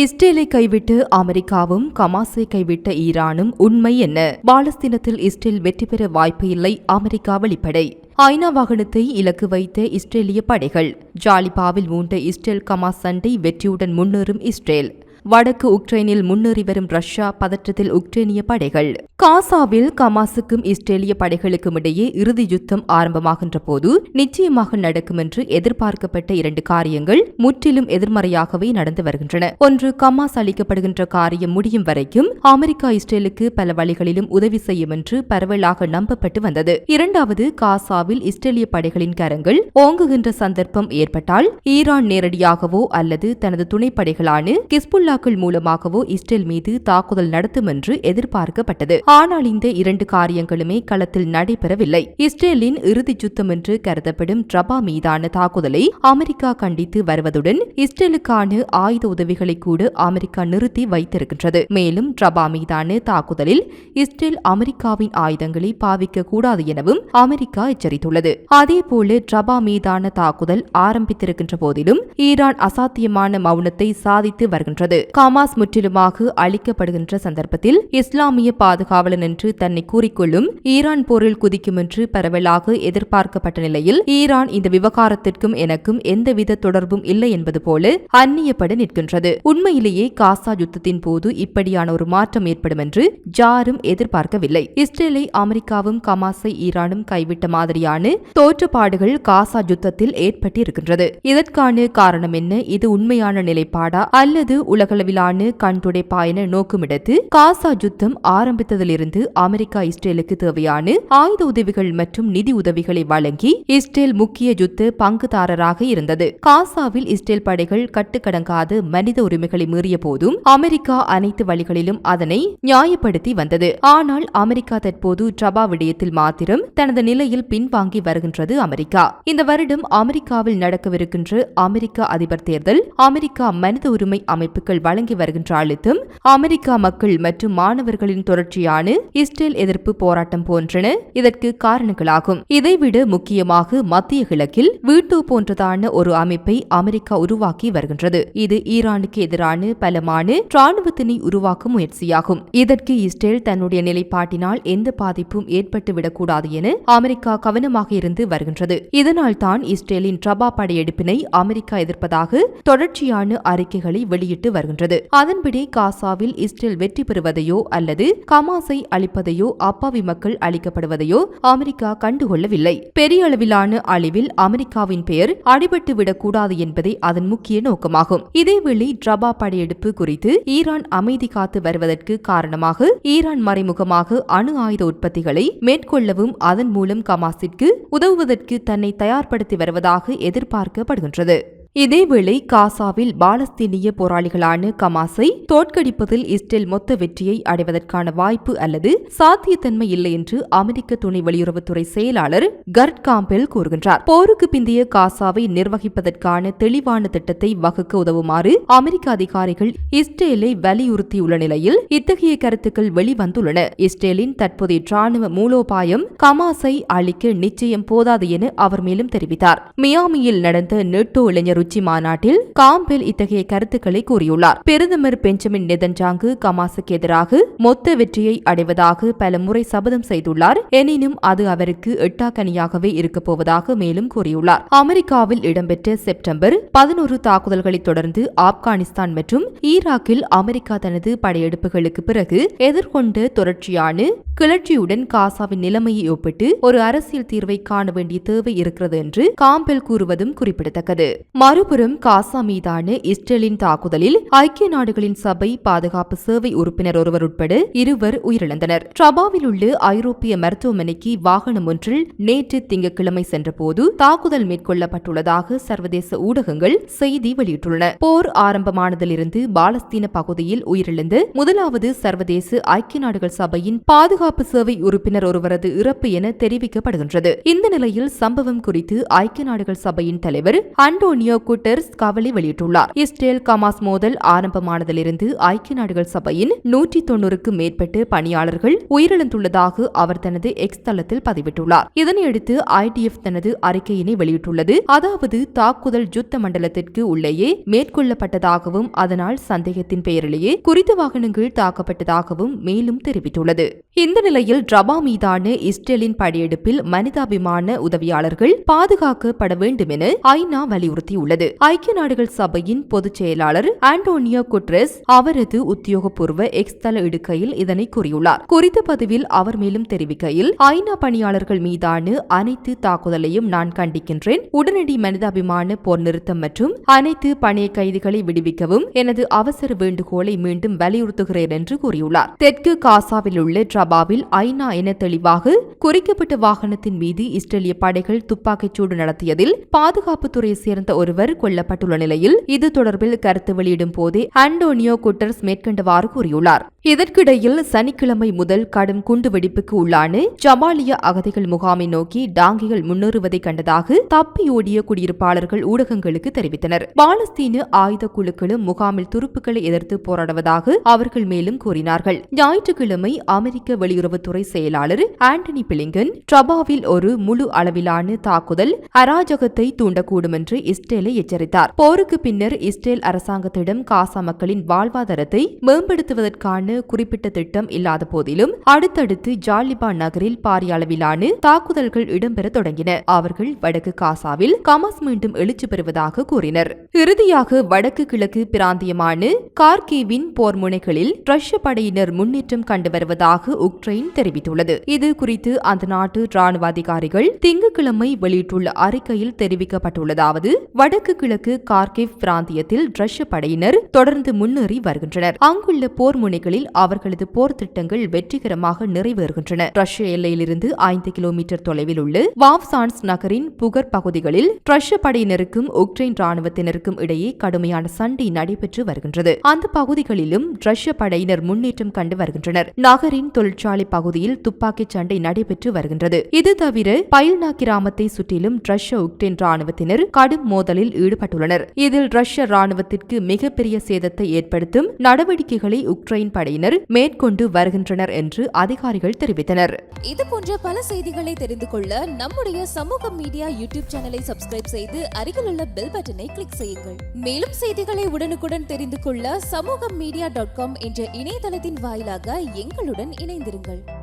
இஸ்ரேலை கைவிட்டு அமெரிக்காவும் கமாஸை கைவிட்ட ஈரானும் உண்மை என்ன? பாலஸ்தீனத்தில் இஸ்ரேல் வெற்றி பெற வாய்ப்பு இல்லை அமெரிக்கா வெளிப்படை. ஐநா வாகனத்தை இலக்கு வைத்த இஸ்ரேலிய படைகள். ஜாலிபாவில் மூண்ட இஸ்ரேல் கமாஸ் சண்டை வெற்றியுடன் முன்னேறும் இஸ்ரேல். வடக்கு உக்ரைனில் முன்னேறி வரும் ரஷ்யா பதற்றத்தில் உக்ரைனிய படைகள். காசாவில் கமாசுக்கும் இஸ்ரேலிய படைகளுக்கும் இடையே இறுதி யுத்தம் ஆரம்பமாகின்ற போது நிச்சயமாக நடக்கும் என்று எதிர்பார்க்கப்பட்ட இரண்டு காரியங்கள் முற்றிலும் எதிர்மறையாகவே நடந்து வருகின்றன. ஒன்று கமாஸ் அளிக்கப்படுகின்ற காரியம் முடியும் வரைக்கும் அமெரிக்கா இஸ்ரேலுக்கு பல வழிகளிலும் உதவி செய்யும் என்று பரவலாக நம்பப்பட்டு வந்தது. இரண்டாவது காசாவில் இஸ்ரேலிய படைகளின் கரங்கள் ஓங்குகின்ற சந்தர்ப்பம் ஏற்பட்டால் ஈரான் நேரடியாகவோ அல்லது தனது துணைப்படைகளான கிஸ்புல்லா ஹிஸ்புல்லாக்கள் மூலமாகவோ இஸ்ரேல் மீது தாக்குதல் நடத்தும் என்று எதிர்பார்க்கப்பட்டது. ஆனால் இந்த இரண்டு காரியங்களுமே களத்தில் நடைபெறவில்லை. இஸ்ரேலின் இறுதி யுத்தம் என்று கருதப்படும் ட்ரபா மீதான தாக்குதலை அமெரிக்கா கண்டித்து வருவதுடன் இஸ்ரேலுக்கான ஆயுத உதவிகளை கூட அமெரிக்கா நிறுத்தி வைத்திருக்கின்றது. மேலும் ட்ரபா மீதான தாக்குதலில் இஸ்ரேல் அமெரிக்காவின் ஆயுதங்களை பாவிக்க கூடாது எனவும் அமெரிக்கா எச்சரித்துள்ளது. அதேபோல ட்ரபா மீதான தாக்குதல் ஆரம்பித்திருக்கின்ற போதிலும் ஈரான் அசாத்தியமான மௌனத்தை சாதித்து வருகின்றது. கமாஸ் முற்றிலுமாக அழிக்கப்படுகின்ற சந்தர்ப்பத்தில் இஸ்லாமிய பாதுகாவலன் என்று தன்னை கூறிக்கொள்ளும் ஈரான் போரில் குதிக்கும் என்று பரவலாக எதிர்பார்க்கப்பட்ட நிலையில் ஈரான் இந்த விவகாரத்திற்கும் எனக்கும் எந்தவித தொடர்பும் இல்லை என்பது போல அந்நியப்பட நிற்கின்றது. உண்மையிலேயே காசா யுத்தத்தின் போது இப்படியான ஒரு மாற்றம் ஏற்படும் என்று ஜாரும் எதிர்பார்க்கவில்லை. இஸ்ரேலை அமெரிக்காவும் கமாஸை ஈரானும் கைவிட்ட மாதிரியான தோற்றப்பாடுகள் காசா யுத்தத்தில் ஏற்பட்டிருக்கின்றது. இதற்கான காரணம் என்ன? இது உண்மையான நிலைப்பாடா? அல்லது உலக உலகளவிலான கண்துடை பாயன நோக்குமிடத்து காசா யுத்தம் ஆரம்பித்ததிலிருந்து அமெரிக்கா இஸ்ரேலுக்கு தேவையான ஆயுத உதவிகள் மற்றும் நிதி உதவிகளை வழங்கி இஸ்ரேல் முக்கிய யுத்த பங்குதாரராக இருந்தது. காசாவில் இஸ்ரேல் படைகள் கட்டுக்கடங்காத மனித உரிமைகளை மீறிய போதும் அமெரிக்கா அனைத்து வழிகளிலும் அதனை நியாயப்படுத்தி வந்தது. ஆனால் அமெரிக்கா தற்போது ட்ரபா விடயத்தில் மாத்திரம் தனது நிலையில் பின்வாங்கி வருகின்றது அமெரிக்கா. இந்த வருடம் அமெரிக்காவில் நடக்கவிருக்கின்ற அமெரிக்க அதிபர் தேர்தல் அமெரிக்கா மனித உரிமை அமைப்புகள் வழங்கி வருகின்ற அழுத்தம் அமெரிக்கா மக்கள் மற்றும் மாணவர்களின் தொடர்ச்சியான இஸ்ரேல் எதிர்ப்பு போராட்டம் போன்றன இதற்கு காரணங்களாகும். இதைவிட முக்கியமாக மத்திய கிழக்கில் வீட்டோ போன்றதான ஒரு அமைப்பை அமெரிக்கா உருவாக்கி வருகின்றது. இது ஈரானுக்கு எதிரான பலமான ராணுவத்தினை உருவாக்கும் முயற்சியாகும். இதற்கு இஸ்ரேல் தன்னுடைய நிலைப்பாட்டினால் எந்த பாதிப்பும் ஏற்பட்டுவிடக்கூடாது என அமெரிக்கா கவனமாக இருந்து வருகின்றது. இதனால் தான் இஸ்ரேலின் ட்ரபா படையெடுப்பினை அமெரிக்கா எதிர்ப்பதாக தொடர்ச்சியான அறிக்கைகளை வெளியிட்டு வருகிறது வருகின்றது அதன்படி காசாவில் இஸ்ரேல் வெற்றி பெறுவதையோ அல்லது கமாஸை அளிப்பதையோ அப்பாவி மக்கள் அளிக்கப்படுவதையோ அமெரிக்கா கண்டுகொள்ளவில்லை. பெரிய அளவிலான அழிவில் அமெரிக்காவின் பெயர் அடிபட்டு விடக்கூடாது என்பதே அதன் முக்கிய நோக்கமாகும். இதேவேளை ட்ரபா படையெடுப்பு குறித்து ஈரான் அமைதி காத்து வருவதற்கு காரணமாக ஈரான் மறைமுகமாக அணு ஆயுத உற்பத்திகளை மேற்கொள்ளவும் அதன் மூலம் கமாஸிற்கு உதவுவதற்கு தன்னை தயார்படுத்தி வருவதாக எதிர்பார்க்கப்படுகின்றது. இதேவேளை காசாவில் பாலஸ்தீனிய போராளிகளான கமாஸை தோற்கடிப்பதில் இஸ்ரேல் மொத்த வெற்றியை அடைவதற்கான வாய்ப்பு அல்லது சாத்தியத்தன்மை இல்லை என்று அமெரிக்க துணை வெளியுறவுத்துறை செயலாளர் கர்ட் காம்பெல் கூறுகின்றார். போருக்கு பிந்தைய காசாவை நிர்வகிப்பதற்கான தெளிவான திட்டத்தை வகுக்க உதவுமாறு அமெரிக்க அதிகாரிகள் இஸ்ரேலை வலியுறுத்தியுள்ள நிலையில் இத்தகைய கருத்துக்கள் வெளிவந்துள்ளன. இஸ்ரேலின் தற்போதைய ராணுவ மூலோபாயம் கமாஸை அளிக்க நிச்சயம் போதாது என அவர் மேலும் தெரிவித்தார். மியாமியில் நடந்த நெட்டோ இளைஞர் உச்சி மாநாட்டில் காம்பெல் இத்தகைய கருத்துக்களை கூறியுள்ளார். பிரதமர் பெஞ்சமின் நெதன்ஜாங்கு கமாசுக்கு எதிராக மொத்த வெற்றியை அடைவதாக பல முறை சபதம் செய்துள்ளார். எனினும் அது அவருக்கு எட்டாக்கனியாகவே இருக்கப் போவதாக மேலும் கூறியுள்ளார். அமெரிக்காவில் இடம்பெற்ற செப்டம்பர் பதினோரு தாக்குதல்களை தொடர்ந்து ஆப்கானிஸ்தான் மற்றும் ஈராக்கில் அமெரிக்கா தனது படையெடுப்புகளுக்கு பிறகு எதிர்கொண்ட தொடர்ச்சியான கிளர்ச்சியுடன் காசாவின் நிலைமையை ஒப்பிட்டு ஒரு அரசியல் தீர்வை காண வேண்டிய தேவை இருக்கிறது என்று காம்பெல் கூறுவதும் குறிப்பிடத்தக்கது. மறுபுறம் காசா மீதான இஸ்ரேலின் தாக்குதலில் ஐக்கிய நாடுகளின் சபை பாதுகாப்பு சேவை உறுப்பினர் ஒருவர் உட்பட இருவர் உயிரிழந்தனர். ட்ரபாவில் உள்ள ஐரோப்பிய மருத்துவமனைக்கு வாகனம் ஒன்றில் நேற்று திங்கட்கிழமை சென்றபோது தாக்குதல் மேற்கொள்ளப்பட்டுள்ளதாக சர்வதேச ஊடகங்கள் செய்தி வெளியிட்டுள்ளன. போர் ஆரம்பமானதிலிருந்து பாலஸ்தீன பகுதியில் உயிரிழந்த முதலாவது சர்வதேச ஐக்கிய நாடுகள் சபையின் பாதுகாப்பு சேவை உறுப்பினர் ஒருவரது இறப்பு என தெரிவிக்கப்படுகின்றது. இந்த நிலையில் சம்பவம் குறித்து ஐக்கிய நாடுகள் சபையின் தலைவர் அண்டோனியோ குட்டர்ஸ் கவலை வெளியிட்டுள்ளார். இஸ்ரேல் கமாஸ் மோதல் ஆரம்பமானதிலிருந்து ஐக்கிய நாடுகள் சபையின் நூற்றி தொன்னூறுக்கும் மேற்பட்ட பணியாளர்கள் உயிரிழந்துள்ளதாக அவர் தனது எக்ஸ் தளத்தில் பதிவிட்டுள்ளார். இதனையடுத்து ஐடிஎஃப் தனது அறிக்கையினை வெளியிட்டுள்ளது. அதாவது தாக்குதல் யுத்த மண்டலத்திற்கு உள்ளேயே மேற்கொள்ளப்பட்டதாகவும் அதனால் சந்தேகத்தின் பெயரிலேயே குறித்த வாகனங்கள் தாக்கப்பட்டதாகவும் மேலும் தெரிவித்துள்ளது. இந்த நிலையில் ரபா மீதான இஸ்ரேலின் படையெடுப்பில் மனிதாபிமான உதவியாளர்கள் பாதுகாக்கப்பட வேண்டும் என ஐநா வலியுறுத்தியுள்ளது. ஐக்கிய நாடுகள் சபையின் பொதுச் செயலாளர் ஆண்டோனியோ குட்ரெஸ் அவரது உத்தியோகபூர்வ எக்ஸ் தள இடுக்கையில் இதனை கூறியுள்ளார். குறித்த பதிவில் அவர் மேலும் தெரிவிக்கையில் ஐநா பணியாளர்கள் மீதான அனைத்து தாக்குதலையும் நான் கண்டிக்கின்றேன். உடனடி மனிதாபிமான போர் நிறுத்தம் மற்றும் அனைத்து பணிய கைதிகளை விடுவிக்கவும் எனது அவசர வேண்டுகோளை மீண்டும் வலியுறுத்துகிறேன் என்று கூறியுள்ளார். தெற்கு காசாவில் உள்ள ட்ரபாவில் ஐநா என தெளிவாக குறிக்கப்பட்ட வாகனத்தின் மீது இஸ்ரேலிய படைகள் துப்பாக்கிச்சூடு நடத்தியதில் பாதுகாப்புத்துறையை சேர்ந்த ஒருவர் கொல்லப்பட்டுள்ள நிலையில் இது தொடர்பில் கருத்து வெளியிடும் போதே அண்டோனியோ குட்டர்ஸ் மேற்கண்டவாறு கூறியுள்ளார். இதற்கிடையில் சனிக்கிழமை முதல் கடும் குண்டுவெடிப்புக்கு உள்ளான ஜமாலிய அகதிகள் முகாமை நோக்கி டாங்கிகள் முன்னேறுவதை கண்டதாக தப்பியோடிய குடியிருப்பாளர்கள் ஊடகங்களுக்கு தெரிவித்தனர். பாலஸ்தீன ஆயுத குழுக்களும் முகாமில் துருப்புக்களை எதிர்த்து போராடுவதாக அவர்கள் மேலும் கூறினார்கள். ஞாயிற்றுக்கிழமை அமெரிக்க வெளியுறவுத்துறை செயலாளர் ஆண்டனி பிளிங்கன் ட்ரபாவில் ஒரு முழு அளவிலான தாக்குதல் அராஜகத்தை தூண்டக்கூடும் என்று இஸ்ரேலை எச்சரித்தார். போருக்கு பின்னர் இஸ்ரேல் அரசாங்கத்திடம் காசா மக்களின் வாழ்வாதாரத்தை மேம்படுத்துவதற்கான குறிப்பிட்ட திட்டம் இல்லாத போதிலும் அடுத்தடுத்து ஜாலிபான் நகரில் பாரிய அளவிலான தாக்குதல்கள் இடம்பெற தொடங்கின. அவர்கள் வடக்கு காசாவில் கமாஸ் மீண்டும் எழுச்சி பெறுவதாக கூறினர். இறுதியாக வடக்கு கிழக்கு பிராந்தியமான கார்கேவின் போர் முனைகளில் ரஷ்ய படையினர் முன்னேற்றம் கண்டு வருவதாக உக்ரைன் தெரிவித்துள்ளது. இது குறித்து அந்த நாட்டு ராணுவ அதிகாரிகள் திங்கட்கிழமை வெளியிட்டுள்ள அறிக்கையில் தெரிவிக்கப்பட்டுள்ளதாவது வடக்கு கிழக்கு கார்கேவ் பிராந்தியத்தில் ரஷ்ய படையினர் தொடர்ந்து முன்னேறி வருகின்றனர். அங்குள்ள போர் முனைகளில் அவர்களது போர் திட்டங்கள் வெற்றிகரமாக நிறைவேறுகின்றன. ரஷ்ய எல்லையிலிருந்து ஐந்து கிலோமீட்டர் தொலைவில் உள்ள வாவ்சான்ஸ் நகரின் புகர் பகுதிகளில் ரஷ்ய படையினருக்கும் உக்ரைன் ராணுவத்தினருக்கும் இடையே கடுமையான சண்டை நடைபெற்று வருகின்றது. அந்த பகுதிகளிலும் ரஷ்ய படையினர் முன்னேற்றம் கண்டு வருகின்றனர். நகரின் தொழிற்சாலை பகுதியில் துப்பாக்கிச் சண்டை நடைபெற்று வருகின்றது. இது தவிர பயில்னா கிராமத்தை சுற்றிலும் ரஷ்ய உக்ரைன் ராணுவத்தினர் கடும் மோதலில் ஈடுபட்டுள்ளனர். இதில் ரஷ்ய ராணுவத்திற்கு மிகப்பெரிய சேதத்தை ஏற்படுத்தும் நடவடிக்கைகளை உக்ரைன் படையினர் மேற்கொண்டு வருகின்றனர் என்று அதிகாரிகள் தெரிவித்தனர். இது போன்ற பல செய்திகளை தெரிந்து கொள்ள நம்முடைய சமூக மீடியா யூடியூப் சேனலை சப்ஸ்கிரைப் செய்து அருகிலுள்ள பெல் பட்டனை கிளிக் செய்யுங்கள். மேலும் செய்திகளை உடனுக்குடன் தெரிந்து கொள்ள சமூக மீடியா டாட் காம் என்ற இணையதளத்தின் வாயிலாக எங்களுடன் இணைந்திருங்கள்.